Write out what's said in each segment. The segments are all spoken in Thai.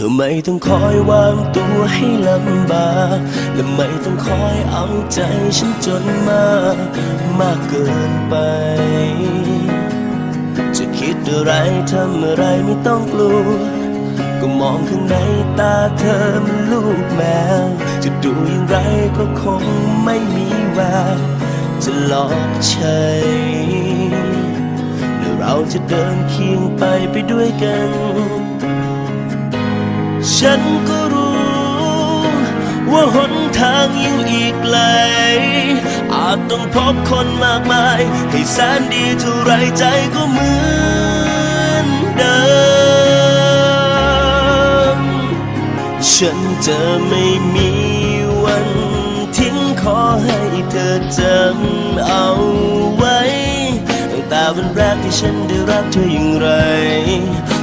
ธอไม่ต้องคอยวางตัวให้ลำบากและไม่ต้องคอยเอาใจฉันจนมากมากเกินไป จะคิดอะไรทำอะไรไม่ต้องกลัว ก็มองข้างในตาเธอมันลูกแมว จะดูอย่างไรก็คงไม่มีแววจะหลอกใช้และเราจะเดินเคียงไปไปด้วยกัน ฉันก็รู้ ว่าหนทางยังอีกไกล อาจต้องพบคนมากมาย ให้แสนดีเท่าไรใจก็เหมือนเดิม ฉันจะไม่มีวันทิ้งขอให้เธอจำเอาไว้ตั้งแต่วันแรกที่ฉันได้รักเธออย่างไร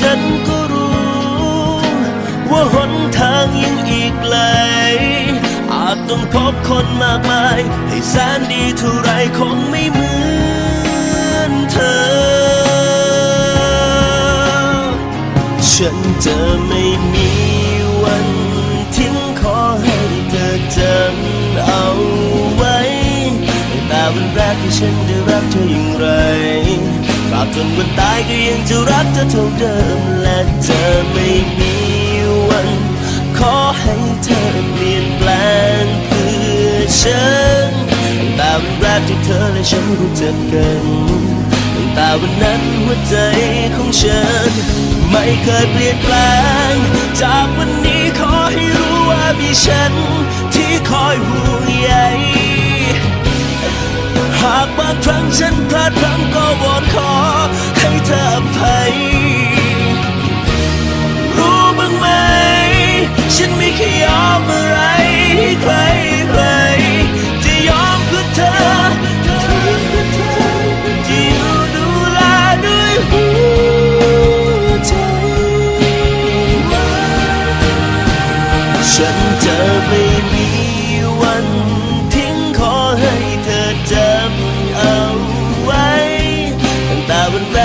ฉันก็รู้ ว่าหนทางยังอีกไกล อาจต้องพบคนมากมาย ให้แสนดีเท่าไรคงไม่เหมือนเธอ ฉันจะไม่มีวันทิ้งขอให้เธอจำเอาไว้แต่วันแรกที่ฉันได้รักเธออย่างไร ตราบจนวันตายก็ยังจะรักเธอเท่าเดิม และจะไม่มีวัน ขอให้เธอเปลี่ยนแปลงเพื่อฉันตั้งแต่วันแรกที่เธอและฉันรู้จักกันตั้งแต่วันนั้นหัวใจของฉัน ไม่เคยเปลี่ยนแปลง จากวันนี้ขอให้รู้ว่ามีฉัน ที่คอยห่วงใยหากบางครั้งฉันพลาดพลั้งก็ว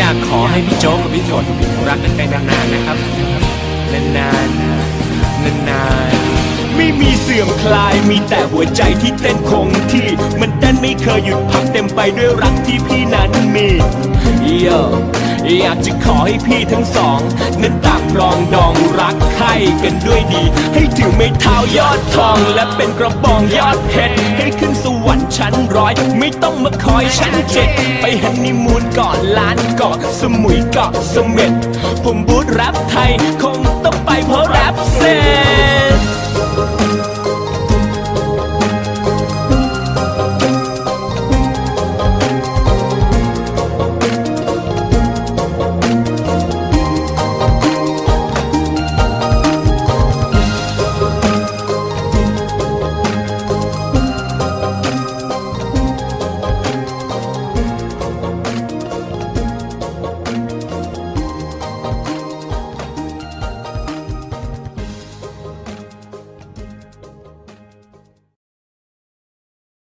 อยากขอให้พี่โจ๊กกับพี่ฝนรักกันไปนานๆนะครับ นานๆ นานๆ ไม่มีเสื่อมคลาย มีแต่หัวใจที่เต้นคงที่ มันเต้นไม่เคยหยุดพักเต็มไปด้วยรักที่พี่นั้นมี โยอยากจะขอให้พี่ทั้งสอง นั้นต่างรองดองรักใครกันด้วยดี ให้ถือไม่เท้ายอดทอง และเป็นกระบองยอดเพชรให้ขึ้นสวรรค์ชั้นร้อย ไม่ต้องมาคอยชั้นเจ็ดไปฮันนีมูนก่อนล้านเกาะสมุยเกาะสม็ดผมบูธแรปไทย คงต้องไปเพราะแรปเสร็